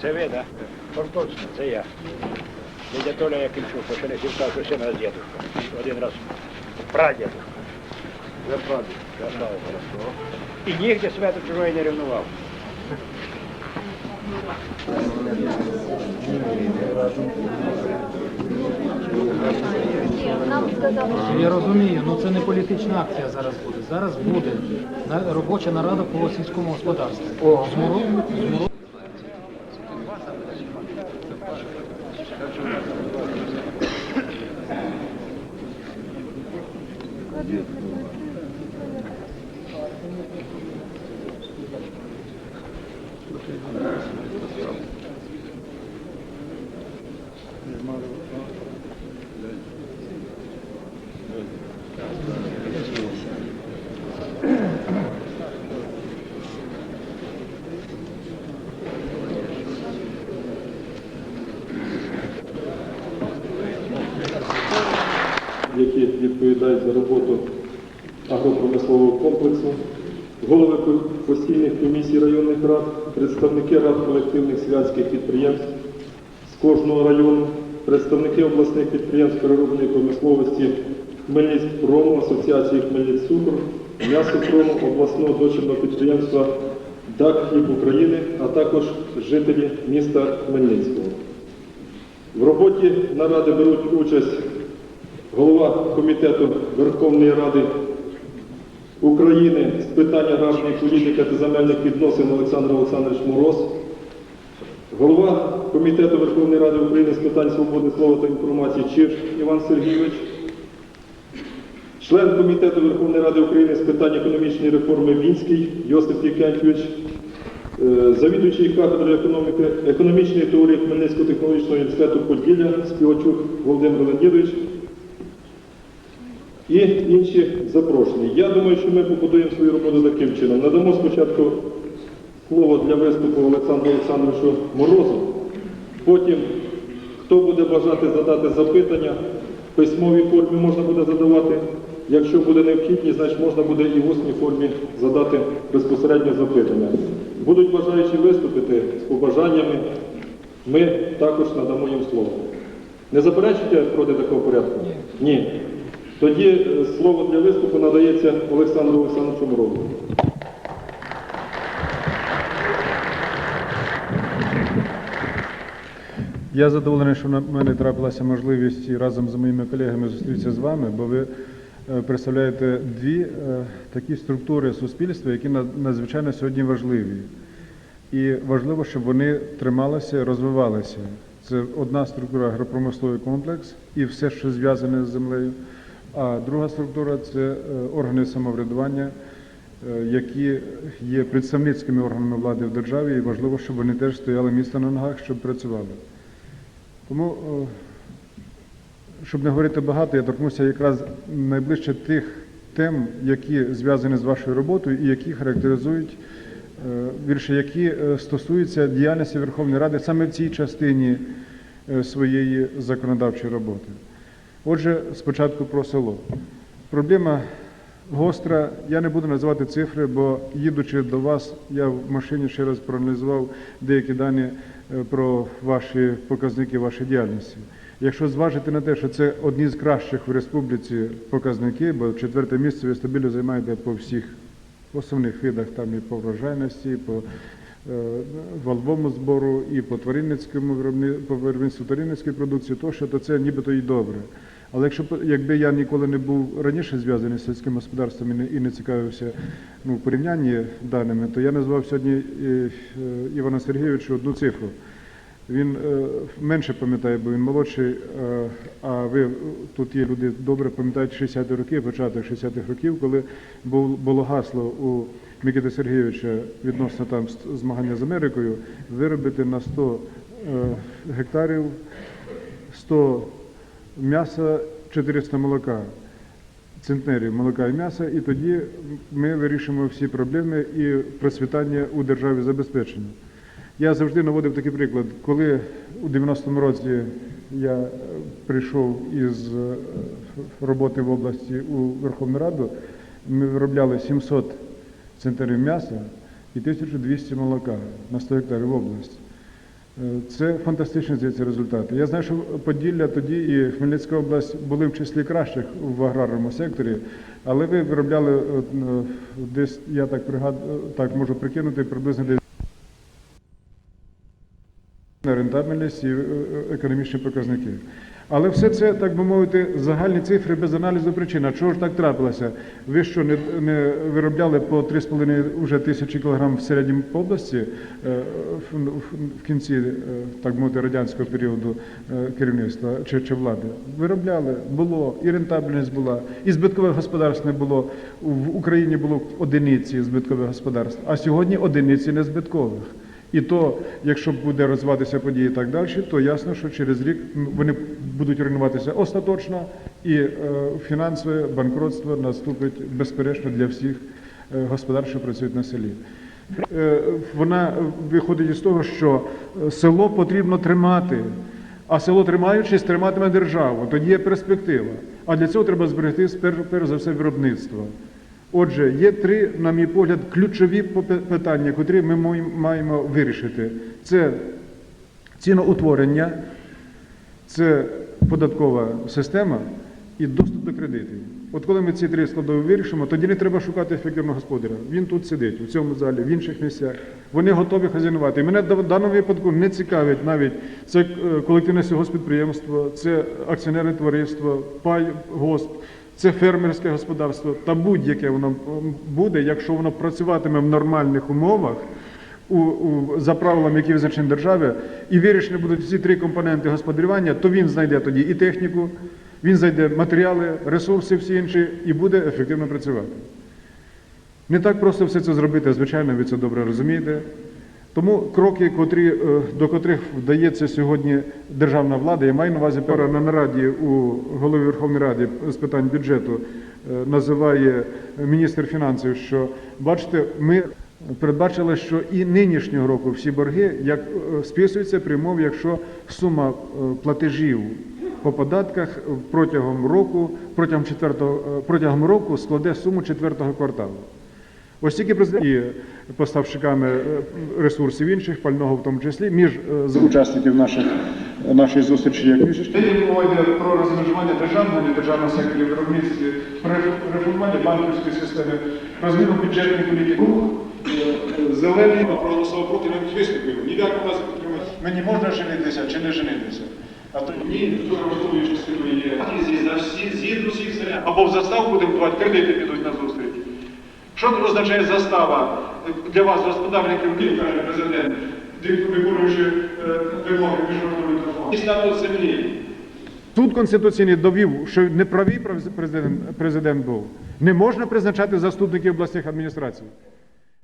Це ви, так? точно. Це я. Дядя Толя Якимчук, ще не сівка, що ще раз дідушка. Один раз прадідушка. Я правда. Я слава хорошо. І нігде свято чужої не ревнував. Я розумію, ну це не політична акція зараз буде. Зараз буде робоча нарада по сільському господарству. Змуру, змуру. Які відповідають за роботу агропромислового комплексу, голови постійних комісій районних рад, представники рад колективних селянських підприємств з кожного району, представники обласних підприємств переробної промисловості Хмельницькпрому, Асоціації Хмельницькцукр, М'ясопрому, обласного дочірного підприємства ДАК Хліб України, а також жителі міста Хмельницького. В роботі наради беруть участь голова Комітету Верховної Ради України з питань аграрної політики та земельних відносин Олександр Олександрович Мороз, голова Комітету Верховної Ради України з питань свободи слова та інформації Чиж Іван Сергійович, член Комітету Верховної Ради України з питань економічної реформи Вінський Йосип Єкентьович, Е, завідуючий кафедрою економіки, економічної теорії Хмельницького технологічного університету Поділля Співачук Володимир Леонідович і інші запрошені. Я думаю, що ми побудуємо свою роботу таким чином. Надамо спочатку слово для виступу Олександру Олександровичу Морозу, потім, хто буде бажати задати запитання, в письмовій формі можна буде задавати. Якщо буде необхідність, значить можна буде і в усній формі задати безпосередньо запитання. Будуть бажаючі виступити з побажаннями, ми також надамо їм слово. Не заперечуєте проти такого порядку? Ні. Ні. Тоді е, слово для виступу надається Олександру Олександровичу Морозу. Я задоволений, що на мене трапилася можливість і разом з моїми колегами зустрітися з вами, бо ви е, представляєте дві е, такі структури суспільства, які надзвичайно сьогодні важливі. І важливо, щоб вони трималися, розвивалися. Це одна структура агропромисловий комплекс і все, що зв'язане з землею. А друга структура це е, органи самоврядування, е, які є представницькими органами влади в державі, і важливо, щоб вони теж стояли місто на ногах, щоб працювали. Тому, е, щоб не говорити багато, я торкнуся якраз найближче тих тем, які зв'язані з вашою роботою і які характеризують, вірше, які стосуються діяльності Верховної Ради саме в цій частині своєї законодавчої роботи. Отже, спочатку про село. Проблема гостра. Я не буду називати цифри, бо їдучи до вас, я в машині ще раз проаналізував деякі дані е, про ваші показники вашої діяльності. Якщо зважити на те, що це одні з кращих в республіці показники, бо четверте місце ви стабільно займаєте по всіх основних видах, там і по врожайності, і по валовому збору, і по тваринницькому по виробництву тваринницької продукції, тощо, то це нібито і добре. Але якщо якби я ніколи не був раніше зв'язаний з сільським господарством і не, і не цікавився ну, в порівнянні даними, то я назвав сьогодні е, е, Івана Сергійовича одну цифру. Він е, менше пам'ятає, бо він молодший, е, а ви е, тут є люди добре пам'ятають 60-ті роки, початок 60-х років, коли бул- було гасло у Микити Сергійовича відносно там змагання з Америкою, виробити на 100 е, гектарів 100 м'яса, 400 молока, центнерів молока і м'яса, і тоді ми вирішимо всі проблеми і процвітання у державі забезпечено. Я завжди наводив такий приклад, коли у 90-му році я е, прийшов із е, роботи в області у Верховну Раду, ми виробляли 700 центнерів м'яса і 1200 молока на 100 гектарів в область. Е, Це фантастичні здається результати. Я знаю, що Поділля тоді і Хмельницька область були в числі кращих в аграрному секторі, але ви виробляли е, е, десь, я так пригадую, так можу прикинути, приблизно десь на рентабельність і економічні показники. Але все це, так би мовити, загальні цифри без аналізу причин. А чого ж так трапилося? Ви що, не, не виробляли по 3,5 вже тисячі кілограм в середньому по області е, в, кінці, е, так би мовити, радянського періоду е, керівництва чи, чи влади? Виробляли, було, і рентабельність була, і збиткових господарств не було. В Україні було одиниці збиткових господарств, а сьогодні одиниці незбиткових. І то, якщо буде розвиватися події і так далі, то ясно, що через рік вони будуть руйнуватися остаточно, і е, фінансове банкротство наступить безперечно для всіх е, господарств, що працюють на селі. Е, вона виходить із того, що село потрібно тримати, а село тримаючись, триматиме державу. Тоді є перспектива. А для цього треба зберегти перш за все виробництво. Отже, є три, на мій погляд, ключові питання, котрі ми маємо вирішити. Це ціноутворення, це податкова система і доступ до кредитів. От коли ми ці три складові вирішимо, тоді не треба шукати ефективного господаря. Він тут сидить, у цьому залі, в інших місцях. Вони готові хазяйнувати. І мене в даному випадку не цікавить навіть це е, колективне сільгоспідприємство, це акціонерне товариство, пай, госп, це фермерське господарство та будь-яке воно буде, якщо воно працюватиме в нормальних умовах у, у, за правилами, які визначені держави, і вирішені будуть всі три компоненти господарювання, то він знайде тоді і техніку, він знайде матеріали, ресурси всі інші і буде ефективно працювати. Не так просто все це зробити, звичайно, ви це добре розумієте. Тому кроки, котрі, е, до котрих вдається сьогодні державна влада, я маю на увазі пора на нараді у голові Верховної Ради з питань бюджету е, називає міністр фінансів, що бачите, ми передбачили, що і нинішнього року всі борги як е, списуються при якщо сума платежів по податках протягом року, протягом четвертого протягом року складе суму четвертого кварталу. Ось тільки президент і поставщиками е, ресурсів інших, пального в тому числі, між е, учасників наших, нашої зустрічі, як. Мова йде про розмежування державного і недержавного секторів виробництва, про реформування банківської системи, про зміну бюджетної політики. Е, Зелений проголосував проти навіть виступив. Ніяк у нас. Мені можна женитися чи не женитися? А то ні, дуже важливою частиною є. Згідно всіх селян. Або в заставу будемо давати, кредити підуть на зустріч. Що означає застава для вас, господарників, каже президент, виконуючи е, вимоги міжнародного фонду? І статус землі. Суд Конституційний довів, що неправий президент, президент був. Не можна призначати заступників обласних адміністрацій.